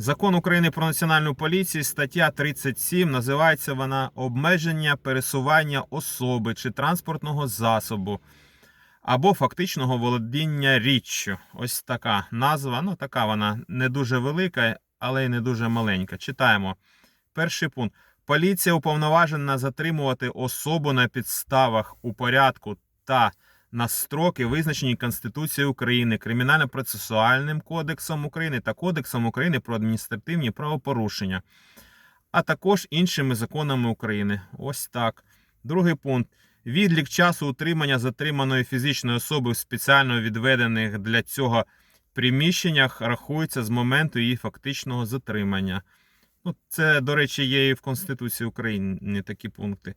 Закон України про національну поліцію, стаття 37, називається вона обмеження пересування особи чи транспортного засобу або фактичного володіння річчю. Ось така назва. Ну, така вона не дуже велика, але й не дуже маленька. Читаємо. Перший пункт. Поліція уповноважена затримувати особу на підставах у порядку та на строки, визначені Конституцією України, Кримінально-процесуальним кодексом України та Кодексом України про адміністративні правопорушення, а також іншими законами України. Ось так. Другий пункт. Відлік часу утримання затриманої фізичної особи в спеціально відведених для цього приміщеннях рахується з моменту її фактичного затримання. Ну, це, до речі, є і в Конституції України такі пункти.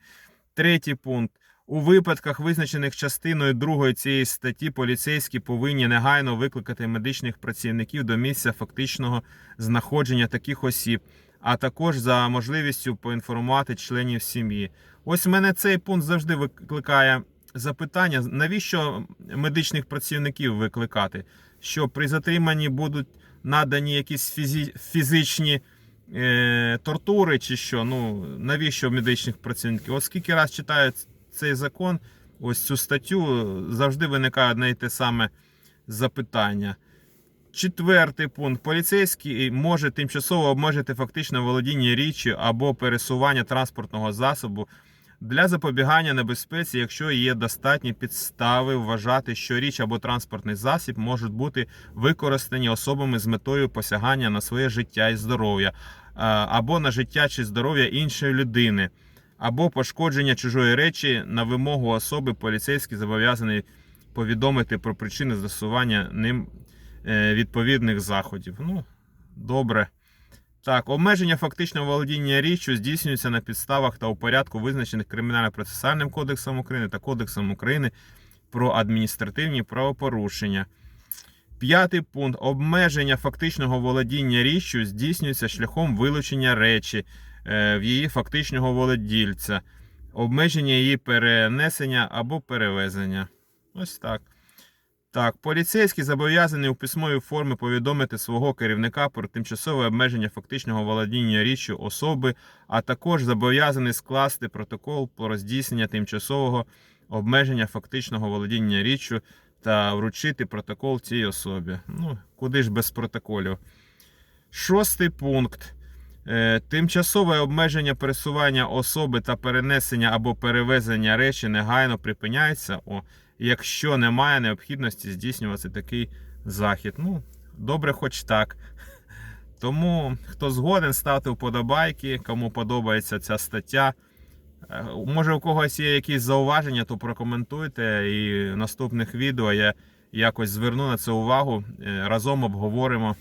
Третій пункт. У випадках, визначених частиною 2 цієї статті, поліцейські повинні негайно викликати медичних працівників до місця фактичного знаходження таких осіб, а також за можливістю поінформувати членів сім'ї. Ось мене цей пункт завжди викликає запитання: навіщо медичних працівників викликати? Що при затриманні будуть надані якісь фізичні е, тортури, чи що? Ну навіщо медичних працівників? От скільки раз читаю цей закон, ось цю статтю, завжди виникає одне й те саме запитання. Четвертий пункт. Поліцейський може тимчасово обмежити фактичне володіння річчю або пересування транспортного засобу для запобігання небезпеці, якщо є достатні підстави вважати, що річ або транспортний засіб можуть бути використані особами з метою посягання на своє життя і здоров'я, або на життя чи здоров'я іншої людини, або пошкодження чужої речі на вимогу особи, поліцейський зобов'язаний повідомити про причини застосування ним е, відповідних заходів. Ну, добре. Так, обмеження фактичного володіння річчю здійснюється на підставах та у порядку, визначених Кримінально-процесуальним кодексом України та Кодексом України про адміністративні правопорушення. П'ятий пункт. Обмеження фактичного володіння річчю здійснюється шляхом вилучення речі в її фактичного володільця, обмеження її перенесення або перевезення. Ось так. Так, поліцейський зобов'язаний у письмовій формі повідомити свого керівника про тимчасове обмеження фактичного володіння річчю особи, а також зобов'язаний скласти протокол про здійснення тимчасового обмеження фактичного володіння річчю та вручити протокол цій особі. Ну, куди ж без протоколів. Шостий пункт. Е, Тимчасове обмеження пересування особи та перенесення або перевезення речі негайно припиняється, о, якщо немає необхідності здійснювати такий захід. Ну, добре, хоч так. Тому, хто згоден, ставте вподобайки, кому подобається ця стаття. Е, Може, у когось є якісь зауваження, то прокоментуйте. І в наступних відео я якось зверну на це увагу. Е, Разом обговоримо.